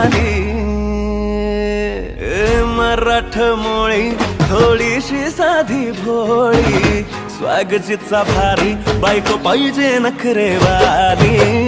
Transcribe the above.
झाली मराठमोळी थोडीशी साधी भोळी. स्वागजीचा भारी बायको पाहिजे नखरेवाली मराठमोळी